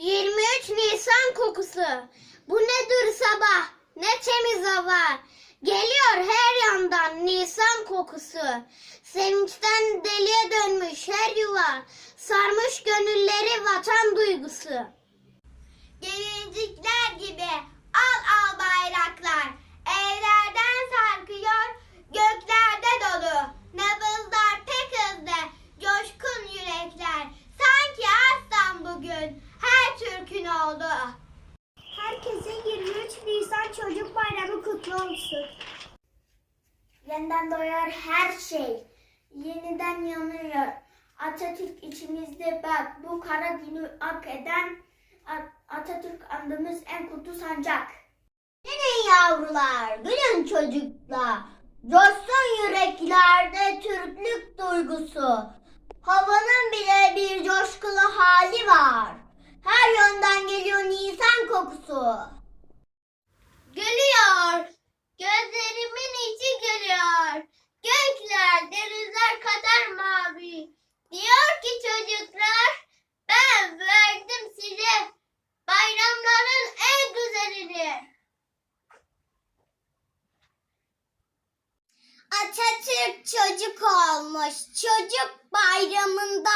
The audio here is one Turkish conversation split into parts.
23 Nisan kokusu. Bu nedir sabah? Ne temiz hava. Geliyor her yandan Nisan kokusu. Sevinçten deliye dönmüş her yuva. Sarmış gönülleri vatan duygusu. Gelincikler oldu. Herkese 23 Nisan Çocuk Bayramı kutlu olsun. Yeniden doyar her şey. Yeniden yanıyor. Atatürk içimizde bak bu kara günü ak eden Atatürk andığımız en kutlu sancak. Gelin yavrular, gülün çocuklar. Coşsun yüreklerde Türklük duygusu. Havanın bile Atatürk çocuk olmuş. Çocuk bayramında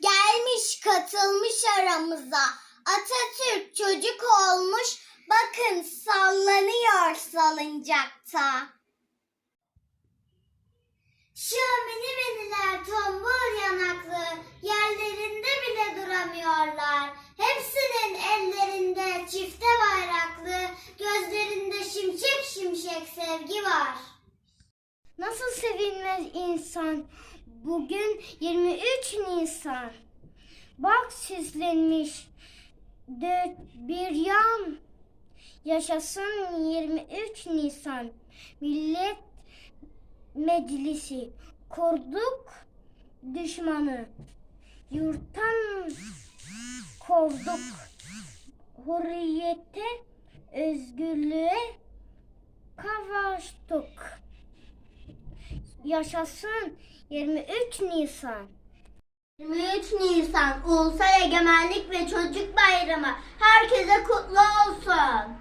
gelmiş katılmış aramıza. Atatürk çocuk olmuş. Bakın sallanıyor salıncakta. Şu mini miniler tombul yanaklı yerlerinde bile duramıyorlar. Hepsinin ellerinde çifte bayraklı, gözlerinde şimşek şimşek sevgi var. Nasıl sevinmez insan? Bugün 23 Nisan. Bak süslenmiş dört bir yan. Yaşasın 23 Nisan. Millet Meclisi kurduk düşmanı. Yurttan kovduk. Hürriyete, özgürlüğe kavuştuk. Yaşasın 23 Nisan. 23 Nisan Ulusal Egemenlik ve Çocuk Bayramı herkese kutlu olsun.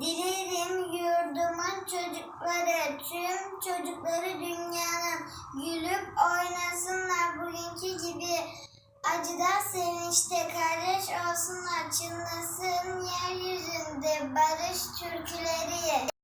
Dilerim yurdumun çocukları, tüm çocukları dünyanın gülüp oynasınlar bugünkü gibi. Acıda sevinçte kardeş olsunlar, çınlasın yeryüzünde barış türküleri.